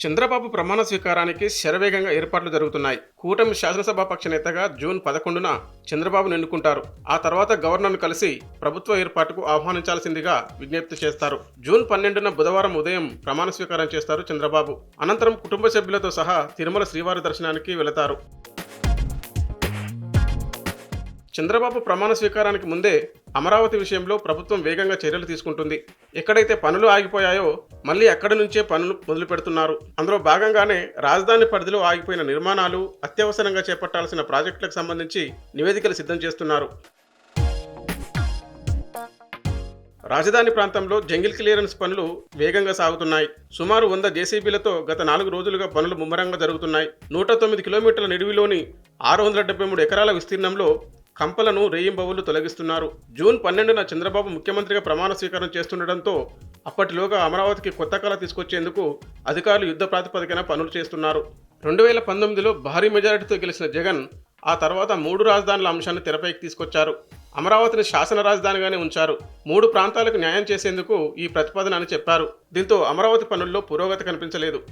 చంద్రబాబు ప్రమాణ స్వీకారానికి శరవేగంగా ఏర్పాట్లు జరుగుతున్నాయి. కూటమి శాసనసభాపక్ష నేతగా జూన్ పదకొండున చంద్రబాబును ఎన్నుకుంటారు. ఆ తర్వాత గవర్నర్ను కలిసి ప్రభుత్వ ఏర్పాటుకు ఆహ్వానించాల్సిందిగా విజ్ఞప్తి చేస్తారు. జూన్ పన్నెండున బుధవారం ఉదయం ప్రమాణ స్వీకారం చేస్తారు చంద్రబాబు. అనంతరం కుటుంబ సభ్యులతో సహా తిరుమల శ్రీవారి దర్శనానికి వెళతారు. చంద్రబాబు ప్రమాణ స్వీకారానికి ముందే అమరావతి విషయంలో ప్రభుత్వం వేగంగా చర్యలు తీసుకుంటుంది. ఎక్కడైతే పనులు ఆగిపోయాయో మళ్ళీ అక్కడి నుంచే పనులు మొదలు పెడుతున్నారు అందులో భాగంగానే రాజధాని పరిధిలో ఆగిపోయిన నిర్మాణాలు అత్యవసరంగా చేపట్టాల్సిన ప్రాజెక్టులకు సంబంధించి నివేదికలు సిద్ధం చేస్తున్నారు. రాజధాని ప్రాంతంలో జంగిల్ క్లియరెన్స్ పనులు వేగంగా సాగుతున్నాయి. సుమారు వంద జేసీబీలతో గత నాలుగు రోజులుగా పనులు ముమ్మరంగా జరుగుతున్నాయి. నూట తొమ్మిది కిలోమీటర్ల నిడివిలోని ఆరు వందల డెబ్బై మూడు ఎకరాల విస్తీర్ణంలో కంపలను రేయింబవులు తొలగిస్తున్నారు. జూన్ పన్నెండున చంద్రబాబు ముఖ్యమంత్రిగా ప్రమాణ స్వీకారం చేస్తుండటంతో అప్పటిలోగా అమరావతికి కొత్త కళ తీసుకొచ్చేందుకు అధికారులు యుద్ధ ప్రాతిపదికన పనులు చేస్తున్నారు. రెండు వేల పంతొమ్మిదిలో భారీ మెజారిటీతో గెలిచిన జగన్ ఆ తర్వాత మూడు రాజధానుల అంశాన్ని తెరపైకి తీసుకొచ్చారు. అమరావతిని శాసన రాజధానిగానే ఉంచారు. మూడు ప్రాంతాలకు న్యాయం చేసేందుకు ఈ ప్రతిపాదన అని చెప్పారు. దీంతో అమరావతి పనుల్లో పురోగతి కనిపించలేదు.